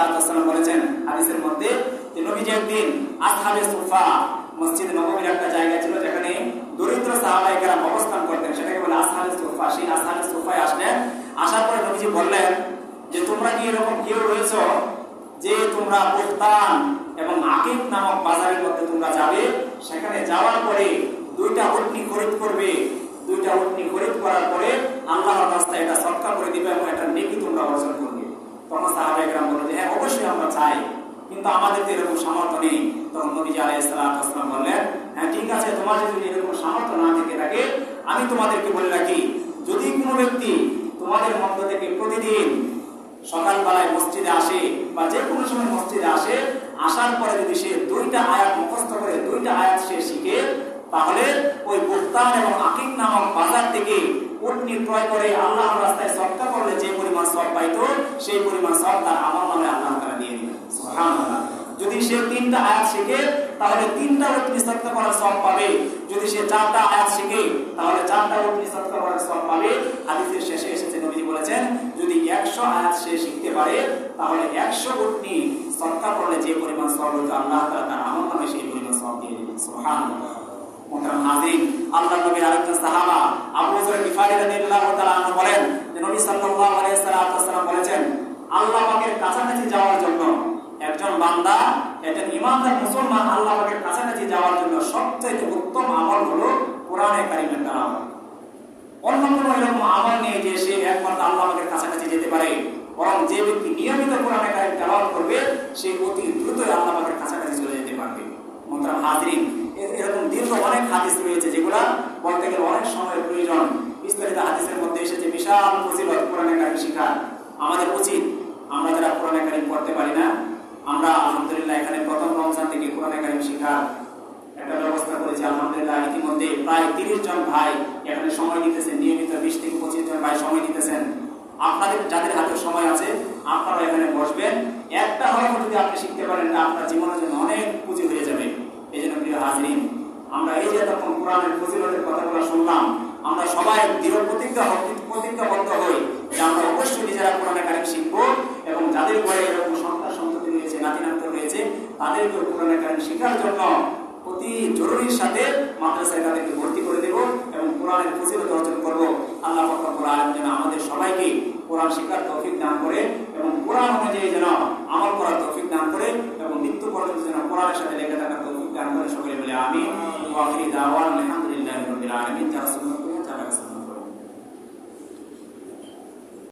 আলাইহিসসালাম বলেছেন হাদিসের মধ্যে যে নবীজি একদিন আসহাবে সুফা, মসজিদ নববীর একটা জায়গা ছিল যেখানে দরিদ্র সাহাবায়ে অবস্থান করতেন। সেটাকে বলে আসহাবে সুফা। সেই আসহাবে সুফায় আসলেন। আসার পরে নবীজি বললেন যে, তোমরা কি এরকম কেউ রয়েছো যে তোমরা বুহতান এবং আকিব নামক বাজারের মধ্যে তোমরা যাবে? সেখানে যাওয়ার পরে দুইটা উটনি খরিদ করবে। দুইটা উটনি খরিদ করার পরে আল্লাহর রাস্তায় এটা সৎকা করে দিবে এবং এটা নেকি তোমরা অর্জন করবে তখন সাহাবায়ে কেরাম বলল যে হ্যাঁ অবশ্যই আমরা চাই কিন্তু আমাদের তো এরকম সামর্থ্য নেই। তখন নবীজি আলাইহিস সালাম বললেন হ্যাঁ ঠিক আছে তোমাদের যদি এরকম সামর্থ্য না থেকে থাকে, আমি তোমাদেরকে বলে রাখি, যদি কোনো ব্যক্তি তোমাদের মধ্য থেকে প্রতিদিন সকালবেলায় মসজিদে আসে বা যে কোনো সময় মসজিদে আসে, আসার পরে যদি সে দুইটা আয়াত মুখস্থ করে, দুইটা আয়াত সে শিখে, তাহলে ওই বুস্তান এবং আকিক নামক বাজার থেকে উটনি ক্রয় করে আল্লাহ রাস্তায় সৎকা করলে যে পরিমাণ সব পাইতো, সেই পরিমাণ সব তার আমার নামে আল্লাহ তারা দিয়ে দিবেন সুবহানাল্লাহ। যদি সে তিনটা আয়াত শিখে, তাহলে তিনটা উটনি সৎকা করার সব পাবে। যদি সে চারটা আয়াত শিখে, তাহলে চারটা উটনি সৎকা করার সব পাবে। হাদিসের শেষে এসেছে, নবীজি বলেছেন, যদি একশো আয়াত সে শিখতে পারে, তাহলে একশো উটনি সৎকা করলে যে পরিমাণ সব হতো আল্লাহ তাআলা তার আমার নামে সেই পরিমাণ সব দিয়ে সুবহানাল্লাহ। আল্লাহ নবীর আরেকজন সাহাবা, আবু কাছাকাছি বান্দা একজন ইমানদার মুসলমান আল্লাহ পাকের কাছাকাছি যাওয়ার জন্য সবচেয়ে উত্তম আমল হলো কোরআনে কারিমের তেলাওয়াত অন্য কোনো এরকম আমল নেই যে সে একমাত্র আল্লাহ পাকের কাছাকাছি যেতে পারে, বরং যে ব্যক্তি নিয়মিত কোরআনে কারিম তেলাওয়াত করবে, সে অতি দ্রুতই আল্লাহ পাকের কাছাকাছি চলে যেতে পারবে। মোহতারাম হাজরিন এরকম দীর্ঘ অনেক হাদিস রয়েছে যেগুলা বলতে গেলে অনেক সময়ের প্রয়োজন। বিস্তারিত হাদিসের মধ্যে এসেছে বিশাল ফজিলত কোরআনে কারিম শিখা আমাদের উচিত আমরা যারা কোরআনে কারিম পড়তে পারি না আমরা আলহামদুলিল্লাহ এখানে প্রথম রমজান থেকে কোরআনে কারিম শিখার একটা ব্যবস্থা করেছি। আলহামদুলিল্লাহ ইতিমধ্যে প্রায় তিরিশ জন ভাই এখানে সময় দিতেছেন। নিয়মিত বিশ থেকে পঁচিশ জন ভাই সময় দিতেছেন। আপনাদের যাদের হাতে সময় আছে আপনারা এখানে বসবেন। একটা হরফ যদি আপনি শিখতে পারেন এটা আপনার জীবনের জন্য অনেক পুঁজি হয়ে যাবে। এই জন্য প্রিয় হাজরিন, আমরা এই যে তখন কোরআনের ফজিলতের কথাগুলো শুনলাম, আমরা সবাই দৃঢ় প্রতিজ্ঞা, প্রতিজ্ঞাবদ্ধ হই যে আমরা অবশ্যই নিজেরা কোরআন কারিম শিখব এবং যাদের ঘরে তাদেরকে কোরআনে কারিম শেখার জন্য অতি জরুরির সাথে মাদ্রাসায় তাদেরকে ভর্তি করে দেব এবং কোরআনের ফজিলত অর্জন করব। আল্লাহ ফকর আলম যেন আমাদের সবাইকে কোরআন শিক্ষার তৌফিক দান করে এবং কোরআন অনুযায়ী যেন আমল করার তৌফিক দান করে এবং মৃত্যু পর্যন্ত যেন কোরআনের সাথে লেগে থাকার তৌফিক দান করে সকলে বলে আমি আলহামদুলিল্লাহ আলমিন। যারা